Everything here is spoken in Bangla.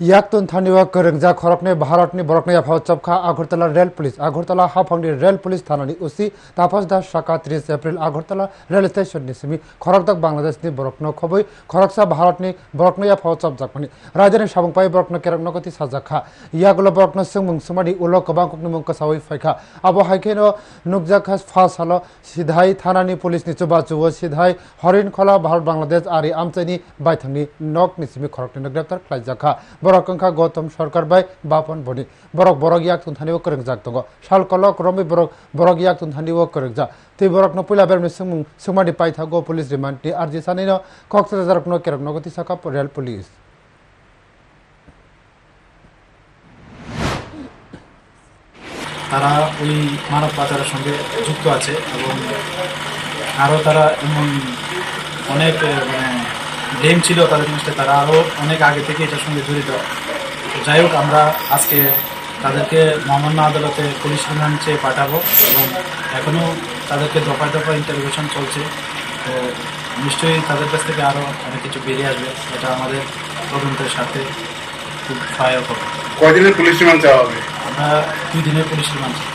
याक्तुन थानिवा करंजा खरकने भारतनि बरकने आफाव चपखा Agartala rail police Agartala हाफांनि rail police थानानि उसि तापस दास साका 30 एप्रिल आगरतला रेल स्टेशननि सिमी खरकदक बांलादेशनि बरकनो खबै खरकसा भारतनि बरकने आफाव चपजाकमानि रायजोनि साबुंपाय बरकनो केरकनगति साजाखा यागुलो बरकनो सुंमुं सुमानि उलो गोबां कुकनि मुं कसावै फायखा आबो हाइकेनो नुकजाखा फास हालो सिधाइ थानानि पुलिसनि चुबा चुवो सिधाइ हरिन खला भारत बांलादेश आरि आमचाइनि बायथांनि नकनि सिमी खरकनि ग्रेप्तार खालायजाखा borok wngkha gautam sarkar bai bapan boni borok borok yak tungthani o kwrwngjak tongo sal kolok romi borok borok yak tungthani o kwrwngjak tei borok no puila berni sumung sumadi paithago police remand ni arji sani no Cox's Bazar no kerok nogoti saka real police তারা ওই মানব পাচারের সঙ্গে যুক্ত আছে এবং আরও তারা এমন অনেক মানে ব্লেম ছিল তাদের জিনিসটা তারা আরও অনেক আগে থেকে এটার সঙ্গে জড়িত। যাই হোক আমরা আজকে তাদেরকে মহামান্য আদালতে পুলিশ রিমান্ড চেয়ে পাঠাবো এবং এখনও তাদেরকে দফায় দফায় ইন্টারভিউশন চলছে। তো নিশ্চয়ই তাদের কাছ থেকে আরও অনেক কিছু বেরিয়ে আসবে এটা আমাদের তদন্তের সাথে খুব সহায়ক হবে। কয়দিনের পুলিশ রিমান্ড চাওয়া হবে? আমরা দুই দিনের পুলিশ রিমান্ড চাই।